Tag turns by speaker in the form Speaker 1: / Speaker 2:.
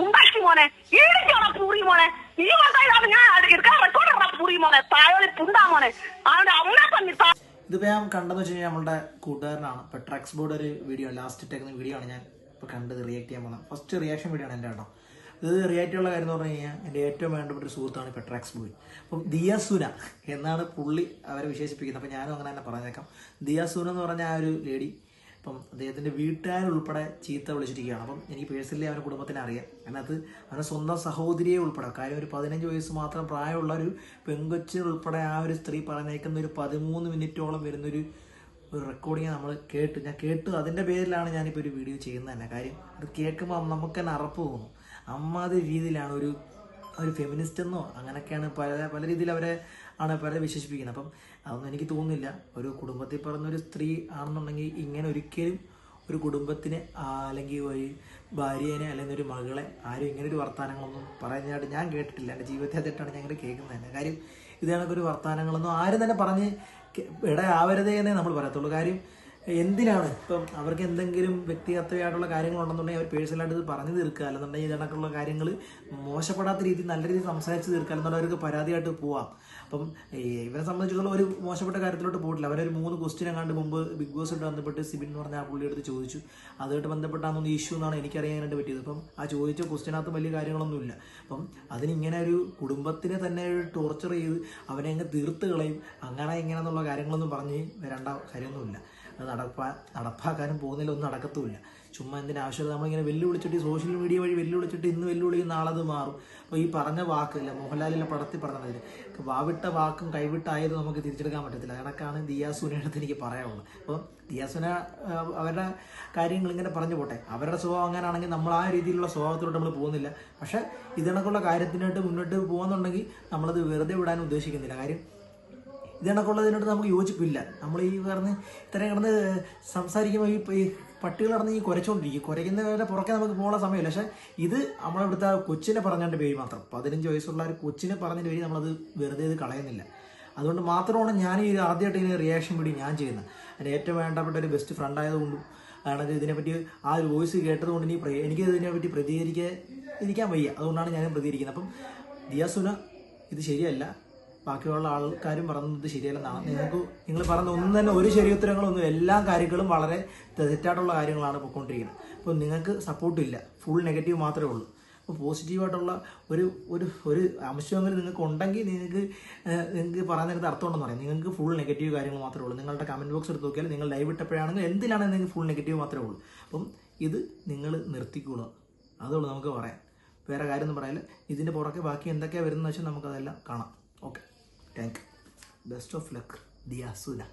Speaker 1: പുണ്ടാക്കി മോനെ ഈടിക്കോടാ പൂറി മോനെ. നീ വന്നാണ് ഞാൻ എടുക്കാൻ റെക്കോർഡാ പൂറി മോനെ. തായോളി പുണ്ടാ മോനെ. അവന്റെ അമ്മ തന്നെ താ
Speaker 2: ഇതിപ്പോൾ ഞാൻ കണ്ടെന്ന് വെച്ച് കഴിഞ്ഞാൽ നമ്മുടെ കൂട്ടുകാരനാണ്. ഇപ്പോൾ ട്രക്സ് ബോർഡ് ഒരു വീഡിയോ ലാസ്റ്റ് ഇട്ടേക്കുന്ന വീഡിയോ ആണ് ഞാൻ ഇപ്പോൾ കണ്ടത് റിയാക്ട് ചെയ്യാൻ പോകുന്നത് ഫസ്റ്റ് റിയാക്ഷൻ വീഡിയോ ആണ് എന്റെ കേട്ടോ. ഇത് റിയാക്ട് ഉള്ള കാര്യം എന്ന് പറഞ്ഞു കഴിഞ്ഞാൽ എന്റെ ഏറ്റവും വേണ്ടപ്പെട്ട ഒരു സുഹൃത്താണ് ഇപ്പോൾ ട്രക്സ് ബോയ് അപ്പം ദിയാസുന എന്നാണ് പുള്ളി അവരെ വിശേഷിപ്പിക്കുന്നത്. അപ്പോൾ ഞാനും അങ്ങനെ തന്നെ പറഞ്ഞേക്കാം. ദിയാസുന എന്ന് പറഞ്ഞ ആ ഒരു ലേഡി അപ്പം അദ്ദേഹത്തിന്റെ വീട്ടുകാരുൾപ്പെടെ ചീത്ത വിളിച്ചിരിക്കുകയാണ്. അപ്പം എനിക്ക് പേഴ്സണലി അവരുടെ കുടുംബത്തിനെ അറിയാം. അതിനകത്ത് അവരുടെ സ്വന്തം സഹോദരിയെ ഉൾപ്പെടെ കാര്യം ഒരു പതിനഞ്ച് വയസ്സ് മാത്രം പ്രായമുള്ള ഒരു പെങ്കൊച്ചിനുൾപ്പെടെ ആ ഒരു സ്ത്രീ പറഞ്ഞേക്കുന്ന ഒരു പതിമൂന്ന് മിനിറ്റോളം വരുന്നൊരു ഒരു റെക്കോർഡിങ് നമ്മൾ കേട്ട് ഞാൻ കേട്ടു അതിന്റെ പേരിലാണ് ഞാനിപ്പോൾ ഒരു വീഡിയോ ചെയ്യുന്നത് തന്നെ. കാര്യം അത് കേൾക്കുമ്പോൾ നമുക്ക് തന്നെ അറപ്പ് തോന്നും. അമ്മാതിരി രീതിയിലാണ് ഒരു ഒരു ഫെമിനിസ്റ്റ് എന്നോ അങ്ങനെയൊക്കെയാണ് പല പല രീതിയിൽ അവരെ ആണ് പലരെ വിശേഷിപ്പിക്കുന്നത്. അപ്പം അതൊന്നും എനിക്ക് തോന്നുന്നില്ല. ഒരു കുടുംബത്തിൽ പറഞ്ഞൊരു സ്ത്രീ ആണെന്നുണ്ടെങ്കിൽ ഇങ്ങനെ ഒരിക്കലും ഒരു കുടുംബത്തിന് അല്ലെങ്കിൽ ഒരു ഭാര്യേനെ അല്ലെങ്കിൽ ഒരു മകളെ ആരും ഇങ്ങനെ ഒരു വർത്തമാനങ്ങളൊന്നും പറയുന്നതായിട്ട് ഞാൻ കേട്ടിട്ടില്ല. എന്റെ ജീവിതത്തെ ആദ്യമായിട്ടാണ് ഞാൻ ഇങ്ങനെ കേൾക്കുന്നത് തന്നെ. കാര്യം ഇത് കണക്കൊരു വർത്തമാനങ്ങളൊന്നും ആരും തന്നെ പറഞ്ഞ് ഇടയാവരുതേ എന്നേ നമ്മൾ പറയത്തുള്ളൂ. കാര്യം എന്തിനാണ്? ഇപ്പം അവർക്ക് എന്തെങ്കിലും വ്യക്തിഗതമായിട്ടുള്ള കാര്യങ്ങളുണ്ടെന്നുണ്ടെങ്കിൽ അവർ പേഴ്സണലായിട്ട് ഇത് പറഞ്ഞു തീർക്കുക. അല്ലെന്നുണ്ടെങ്കിൽ ഇതിനൊക്കെയുള്ള കാര്യങ്ങൾ മോശപ്പെടാത്ത രീതിയിൽ നല്ല രീതിയിൽ സംസാരിച്ച് തീർക്കുക അവർക്ക് പരാതിയായിട്ട് പോവാം. അപ്പം ഇവരെ സംബന്ധിച്ചിടത്തോളം ഒരു മോശപ്പെട്ട കാര്യത്തിലോട്ട് പോയിട്ടില്ല. അവരൊരു മൂന്ന് ക്വസ്റ്റ്യൻ എങ്ങാണ്ട് മുമ്പ് ബിഗ് ബോസായിട്ട് ബന്ധപ്പെട്ട് സിബിൻ എന്ന് പറഞ്ഞ ആ പുള്ളി എടുത്ത് ചോദിച്ചു. അതുമായിട്ട് ബന്ധപ്പെട്ടാണെന്ന് ഇഷ്യൂ എന്നാണ് എനിക്കറിയാനായിട്ട് പറ്റിയത്. അപ്പം ആ ചോദിച്ച ക്വസ്റ്റ്യനകത്ത് വലിയ കാര്യങ്ങളൊന്നുമില്ല. അപ്പം അതിനിങ്ങനെ ഒരു കുടുംബത്തിനെ തന്നെ ടോർച്ചർ ചെയ്ത് അവനെ അങ്ങ് തീർത്ത് കളയും. അങ്ങനെ ഇങ്ങനെ എന്നുള്ള കാര്യങ്ങളൊന്നും പറഞ്ഞ് വരേണ്ട കാര്യമൊന്നുമില്ല. അത് നടപ്പാ നടപ്പാക്കാനും പോകുന്നില്ല ഒന്നും നടക്കത്തുമില്ല. ചുമ്മാ എന്തിനാ ആവശ്യമില്ല നമ്മളിങ്ങനെ വെല്ലുവിളിച്ചിട്ട് സോഷ്യൽ മീഡിയ വഴി വെല്ലുവിളിച്ചിട്ട് ഇന്ന് നാളെ അത് മാറും. അപ്പോൾ ഈ പറഞ്ഞ വാക്കില്ല മോഹൻലാലിലെ പടത്തിൽ പറഞ്ഞതിൽ വാവിട്ട വാക്കും കൈവിട്ടായത് നമുക്ക് തിരിച്ചെടുക്കാൻ പറ്റത്തില്ല. കണക്കാണ് ദിയാസുനയുടെ അടുത്ത് എനിക്ക് പറയാനുള്ളത്. അപ്പോൾ ദിയാസുന അവരുടെ കാര്യങ്ങൾ ഇങ്ങനെ പറഞ്ഞു പോട്ടെ. അവരുടെ സ്വഭാവം അങ്ങനെയാണെങ്കിൽ നമ്മൾ ആ രീതിയിലുള്ള സ്വഭാവത്തിലോട്ട് നമ്മൾ പോകുന്നില്ല. പക്ഷേ ഇതിനൊക്കെയുള്ള കാര്യത്തിനായിട്ട് മുന്നോട്ട് പോകുന്നുണ്ടെങ്കിൽ നമ്മളത് വെറുതെ വിടാൻ ഉദ്ദേശിക്കുന്നില്ല. കാര്യം ഇതിനൊക്കെയുള്ളതിനോട് നമുക്ക് യോജിപ്പില്ല. നമ്മൾ ഈ പറഞ്ഞ് ഇത്രയും കിടന്ന് സംസാരിക്കുമ്പോൾ ഈ പട്ടികൾ കിടന്ന് ഈ കുരച്ചുകൊണ്ടിരിക്കും കുരയ്ക്കുന്നവരെ പുറക്കെ നമുക്ക് പോകാൻ സമയമില്ല. പക്ഷേ ഇത് നമ്മളെ ഇവിടുത്തെ ആ കൊച്ചിനെ പറഞ്ഞതിന്റെ പേര് മാത്രം. പതിനഞ്ച് വയസ്സുള്ള ഒരു കൊച്ചിനെ പറഞ്ഞതിന്റെ പേര് നമ്മളത് വെറുതെ ഇത് കളയുന്നില്ല. അതുകൊണ്ട് മാത്രമാണ് ഞാൻ ഈ ആദ്യമായിട്ട് ഇതിന് റിയാക്ഷൻ വീഡിയോ ഞാൻ ചെയ്യുന്നത്. എന്റെ ഏറ്റവും വേണ്ടപ്പെട്ട ഒരു ബെസ്റ്റ് ഫ്രണ്ട് ആയതുകൊണ്ടും ആണ് ഇതിനെപ്പറ്റി ആ ഒരു വോയിസ് കേട്ടതുകൊണ്ട് ഇനി എനിക്ക് ഇതിനെപ്പറ്റി പ്രതികരിക്കാൻ ഇരിക്കാൻ വയ്യ. അതുകൊണ്ടാണ് ഞാനും പ്രതികരിക്കുന്നത്. അപ്പം ദിയാസുന ഇത് ശരിയല്ല. ബാക്കിയുള്ള ആൾക്കാരും പറയുന്നത് ശരിയല്ലെന്നാണ് നിങ്ങൾക്ക് നിങ്ങൾ പറയുന്ന ഒന്നും തന്നെ ഒരു ഒന്നും എല്ലാ കാര്യങ്ങളും വളരെ തെറ്റായിട്ടുള്ള കാര്യങ്ങളാണ് പൊയ്ക്കൊണ്ടിരിക്കുന്നത് അപ്പോൾ നിങ്ങൾക്ക് സപ്പോർട്ടില്ല ഫുൾ നെഗറ്റീവ് മാത്രമേ ഉള്ളൂ. അപ്പോൾ പോസിറ്റീവായിട്ടുള്ള ഒരു ഒരു ഒരു അംശമെങ്കിലും നിങ്ങൾക്ക് ഉണ്ടെങ്കിൽ നിങ്ങൾക്ക് നിങ്ങൾക്ക് പറയുന്നതിനകത്ത് അർത്ഥമുണ്ടെന്ന് പറയാം. നിങ്ങൾക്ക് ഫുൾ നെഗറ്റീവ് കാര്യങ്ങൾ മാത്രമേ ഉള്ളൂ. നിങ്ങളുടെ കമന്റ് ബോക്സ് എടുത്ത് നോക്കിയാൽ നിങ്ങൾ ലൈവ് ഇട്ടപ്പോഴാണെങ്കിൽ എന്തിനാണ് നിങ്ങൾക്ക് ഫുൾ നെഗറ്റീവ് മാത്രമേ ഉള്ളൂ. അപ്പം ഇത് നിങ്ങൾ നിർത്തിക്കൂടുക അതുള്ളൂ നമുക്ക് പറയാം വേറെ കാര്യമൊന്നും പറയാനില്ല. ഇതിന്റെ പുറകെ ബാക്കി എന്തൊക്കെയാണ് വരുന്നതെന്ന് വെച്ചാൽ നമുക്കതെല്ലാം കാണാം. Okay Thank. Best of luck, dear Suda.